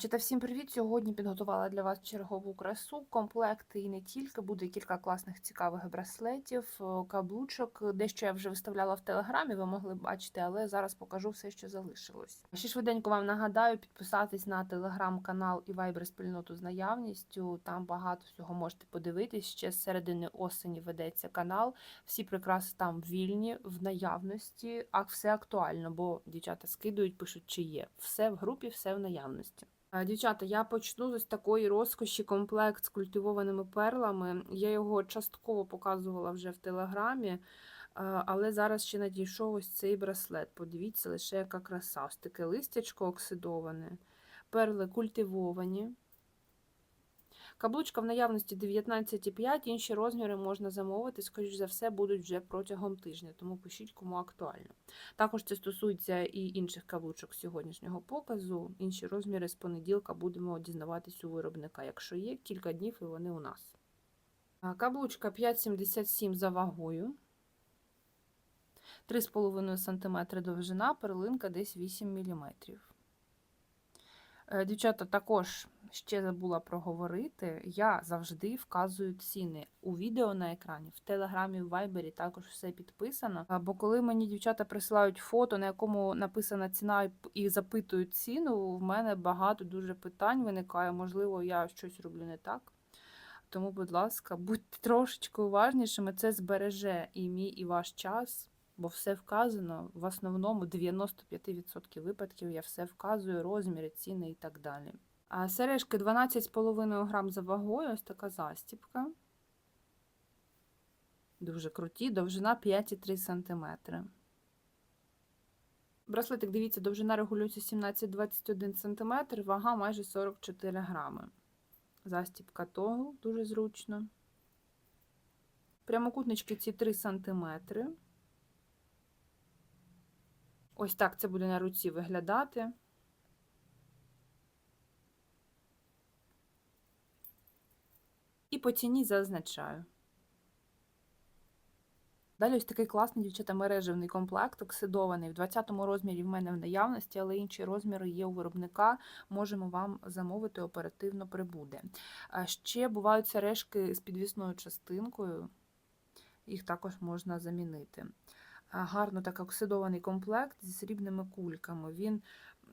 Дівчата, всім привіт! Сьогодні підготувала для вас чергову красу, комплекти і не тільки. Буде кілька класних цікавих браслетів, е, каблучок. Дещо я вже виставляла в телеграмі, ви могли бачити, але зараз покажу все, що залишилось. Ще швиденько вам нагадаю підписатись на телеграм-канал і вайбер спільноту з наявністю. Там багато всього можете подивитись. Ще з середини осені ведеться канал. Всі прикраси там вільні, в наявності, а все актуально, бо дівчата скидують, пишуть, чи є. Все в групі, все в наявності. Е, Дівчата, я почну з такої розкоші комплект з культивованими перлами. Я його частково показувала вже в телеграмі, е, але зараз ще надійшов ось цей браслет. Подивіться, лише яка краса. Ось таке листячко оксидоване, перли культивовані. Каблучка в наявності 19,5, інші розміри можна замовити, скоріш за все, будуть вже протягом тижня, тому пишіть, кому актуально. Також це стосується і інших каблучок сьогоднішнього показу. Інші розміри з понеділка будемо дізнаватись у виробника, якщо є кілька днів і вони у нас. Каблучка 5,77 за вагою. 3,5 см довжина, перлинка десь 8 мм. Е, Дівчата, також ще забула проговорити. Я завжди вказую ціни у відео на екрані, в телеграмі, в вайбері також все підписано. Бо коли мені дівчата присилають фото, на якому написана ціна, і запитують ціну, в мене багато дуже питань виникає. Можливо, я щось роблю не так. Тому, будь ласка, будьте трошечки уважнішими, це збереже і мій, і ваш час. Бо все вказано, в основному 95% випадків я все вказую, розміри, ціни і так далі. А сережки 12,5 грам за вагою, ось така застіпка. Дуже круті, довжина 5,3 см. Браслетик, дивіться, довжина регулюється 17-21 см, вага майже 44 грами. Застіпка тогл, дуже зручно. Прямокутнички ці 3 см. Ось так це буде на руці виглядати. І по ціні зазначаю. Далі ось такий класний дівчата мережевний комплект, оксидований. В 20-му розмірі в мене в наявності, але інші розміри є у виробника. Можемо вам замовити, оперативно прибуде. Ще бувають сережки з підвісною частинкою, їх також можна замінити. Гарно так оксидований комплект зі срібними кульками. Він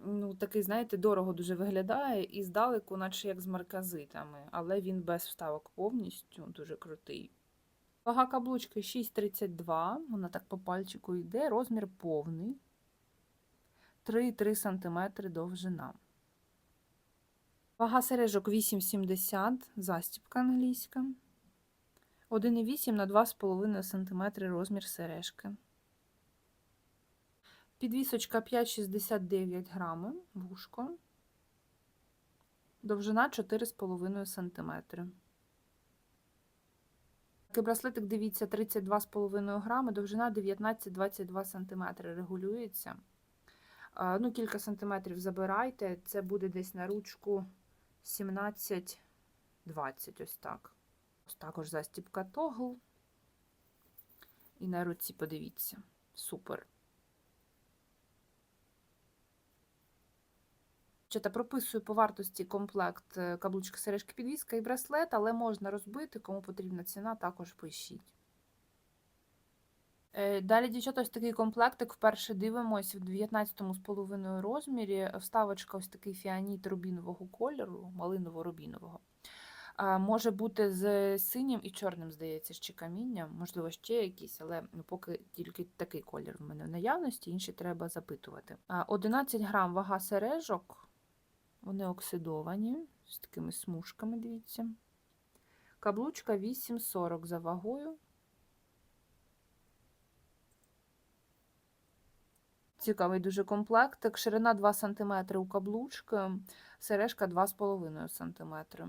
ну, такий, знаєте, дорого дуже виглядає і здалеку, наче як з марказитами, але він без вставок повністю, дуже крутий. Вага каблучки 6,32, вона так по пальчику йде, розмір повний. 3,3 см довжина. Вага сережок 8,70, застіпка англійська. 1,8 на 2,5 см розмір сережки. Підвісочка 5,69 грами, вушко. Довжина 4,5 см. Такий браслетик, дивіться, 32,5 грами, довжина 19-22 см регулюється. Ну, кілька сантиметрів забирайте, це буде десь на ручку 17-20, ось так. Ось також застіпка тогл. І на руці подивіться. Супер. Чата прописую по вартості комплект е, каблучка, сережки, підвіска і браслет, але можна розбити, кому потрібна ціна, також пишіть. Е, Далі, дівчата, ось такий комплектик. Вперше дивимось в 19,5 розмірі. Вставочка ось такий фіаніт рубінового кольору, малиново-рубінового. Може бути з синім і чорним, здається, ще камінням, можливо, ще якісь, але ну, поки тільки такий колір в мене в наявності, інші треба запитувати. А, 11 грам вага сережок. Вони оксидовані з такими смужками, дивіться. Каблучка 8,40 за вагою. Цікавий дуже комплектик. Ширина 2 см у каблучки, сережка 2,5 см.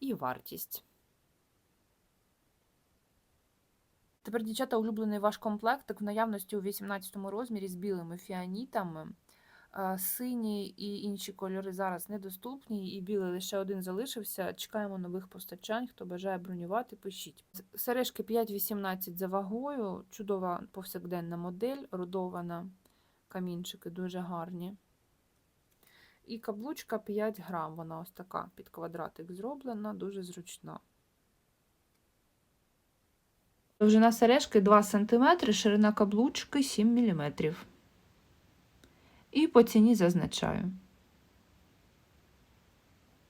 І вартість. Тепер, дівчата, улюблений ваш комплектик в наявності у 18 розмірі з білими фіанітами. Сині і інші кольори зараз недоступні, і білий лише один залишився. Чекаємо нових постачань. Хто бажає бронювати, пишіть. Сережки 5,18 за вагою, чудова повсякденна модель, родована. Камінчики дуже гарні. І каблучка 5 грам. Вона ось така під квадратик зроблена, дуже зручна. Довжина сережки 2 см, ширина каблучки 7 мм. І по ціні зазначаю.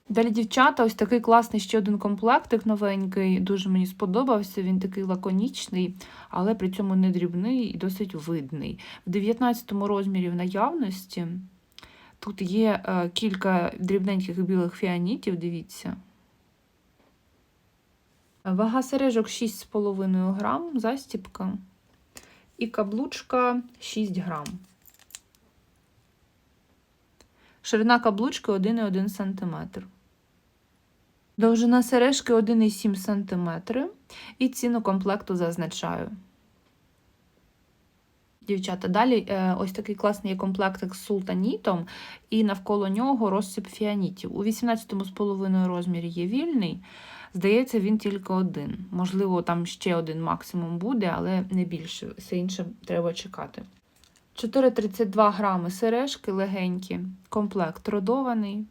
Далі, дівчата, ось такий класний ще один комплектик новенький. Дуже мені сподобався. Він такий лаконічний, але при цьому не дрібний і досить видний. В 19 розмірі в наявності тут є е, кілька дрібненьких білих фіанітів, дивіться. Вага сережок 6,5 грам, застіпка. І каблучка 6 грам. Ширина каблучки 1,1 см. Довжина сережки 1,7 см. І ціну комплекту зазначаю. Дівчата, далі е, ось такий класний комплектик з султанітом, і навколо нього розсип фіанітів. У 18,5 розмірі є вільний. Здається, він тільки один. Можливо, там ще один максимум буде, але не більше. Все інше треба чекати. 4,32 грами сережки легенькі, комплект родований.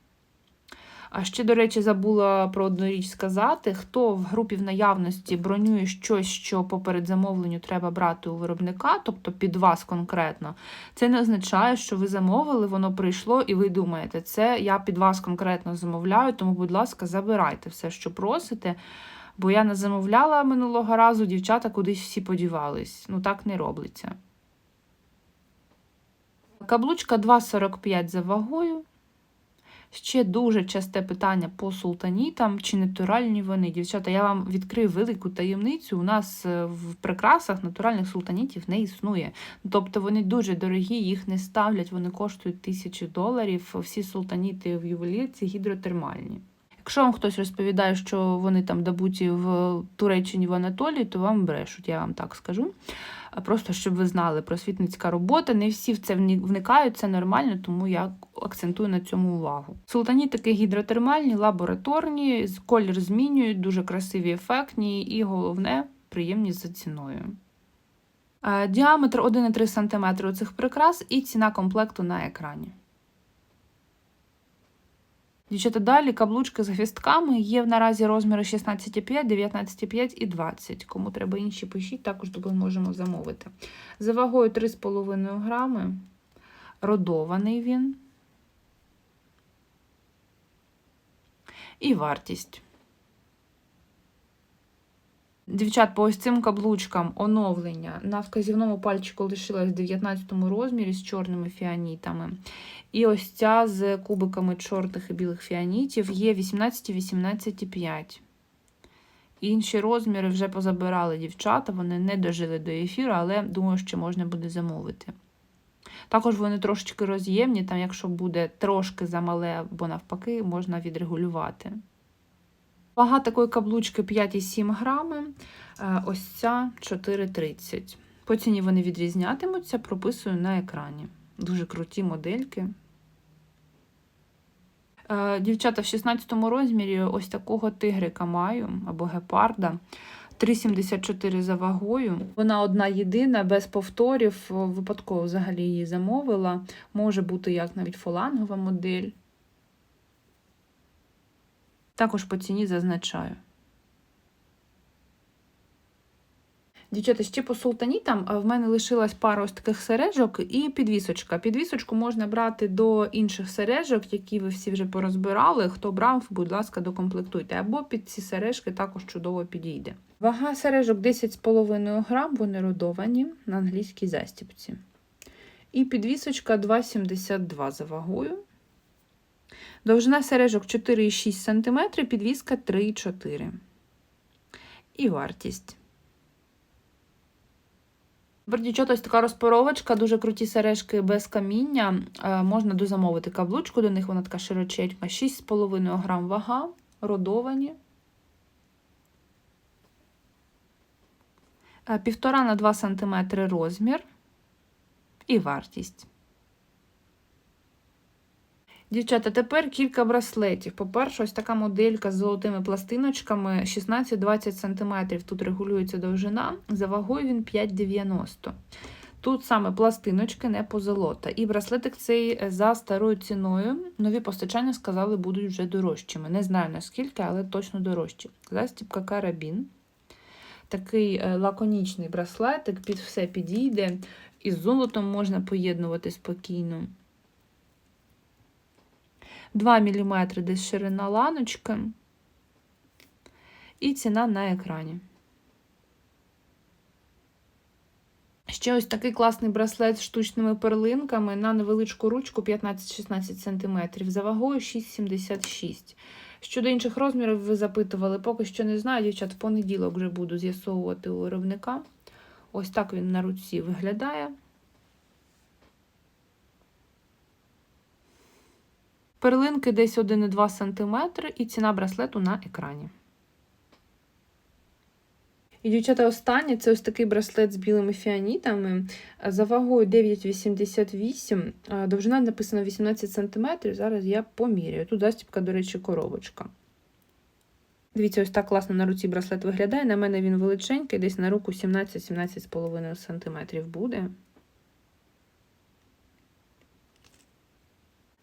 А ще, до речі, забула про одну річ сказати: хто в групі в наявності бронює щось, що по передзамовленню треба брати у виробника, тобто під вас конкретно, це не означає, що ви замовили, воно прийшло, і ви думаєте, це я під вас конкретно замовляю, тому, будь ласка, забирайте все, що просите. Бо я не замовляла минулого разу, дівчата кудись всі подівались. Ну так не робиться. Каблучка 2,45 за вагою. Ще дуже часте питання по султанітам, чи натуральні вони. Дівчата, я вам відкрию велику таємницю. У нас е, в прикрасах натуральних султанітів не існує. Тобто вони дуже дорогі, їх не ставлять, вони коштують тисячі доларів. Всі султаніти в ювелірці гідротермальні. Якщо вам хтось розповідає, що вони там добуті в Туреччині в Анатолії, то вам брешуть, я вам так скажу. Просто щоб ви знали, просвітницька робота. Не всі в це вникають, це нормально, тому я акцентую на цьому увагу. Султанітики гідротермальні, лабораторні, колір змінюють, дуже красиві, ефектні і головне приємні за ціною. Діаметр 1,3 см у цих прикрас і ціна комплекту на екрані. Дівчата, далі каблучки з гвістками є наразі розміри 16,5, 19,5 і 20. Кому треба інші пишіть, також можемо замовити. За вагою 3,5 грами. Родований він. І вартість. Дівчат, по ось цим каблучкам оновлення на вказівному пальчику лишилась в 19 розмірі з чорними фіанітами. І ось ця з кубиками чорних і білих фіанітів є 18-18,5. Інші розміри вже позабирали дівчата, вони не дожили до ефіру, але думаю, що можна буде замовити. Також вони трошечки роз'ємні, там, якщо буде трошки замале або навпаки, можна відрегулювати. Вага такої каблучки 5,7 грами, е, ось ця 4,30. По ціні вони відрізнятимуться, прописую на екрані. Дуже круті модельки. Е, дівчата, в 16 розмірі ось такого тигрика маю або гепарда. 3,74 за вагою. Вона одна єдина, без повторів. Випадково взагалі її замовила. Може бути як навіть фолангова модель. Також по ціні зазначаю. Дівчата, ще по султанітам в мене лишилась пара ось таких сережок і підвісочка. Підвісочку можна брати до інших сережок, які ви всі вже порозбирали. Хто брав, будь ласка, докомплектуйте. Або під ці сережки також чудово підійде. Вага сережок 10,5 грам, вони родовані на англійській застіпці. І підвісочка 2,72 за вагою. Довжина сережок 4,6 см, підвіска 3,4 І вартість. Дівчата, ось така розпаровочка, дуже круті сережки без каміння. Е, можна дозамовити каблучку, до них вона така широчетьма, 6,5 грам вага, родовані. 1,5 на 2 см розмір і вартість. Дівчата, тепер кілька браслетів. По-перше, ось така моделька з золотими пластиночками 16-20 см. Тут регулюється довжина, за вагою він 5,90. Тут саме пластиночки, не позолота. І браслетик цей е, за старою ціною. Нові постачання сказали, будуть вже дорожчими. Не знаю наскільки, але точно дорожчі. Застібка карабін. Такий е, лаконічний браслетик, під все підійде. І з золотом можна поєднувати спокійно. 2 мм десь ширина ланочки. І ціна на екрані. Ще ось такий класний браслет з штучними перлинками на невеличку ручку 15-16 см, за вагою 6,76 Щодо інших розмірів, ви запитували, поки що не знаю, дівчат, в понеділок вже буду з'ясовувати у виробника. Ось так він на руці виглядає. Перлинки десь 1,2 см і ціна браслету на екрані. І, дівчата, останнє це ось такий браслет з білими фіанітами. За вагою 9,88, а довжина написано 18 см. Зараз я поміряю. Тут застібка, до речі, коробочка. Дивіться, ось так класно на руці браслет виглядає. На мене він величенький, десь на руку 17-17,5 см буде.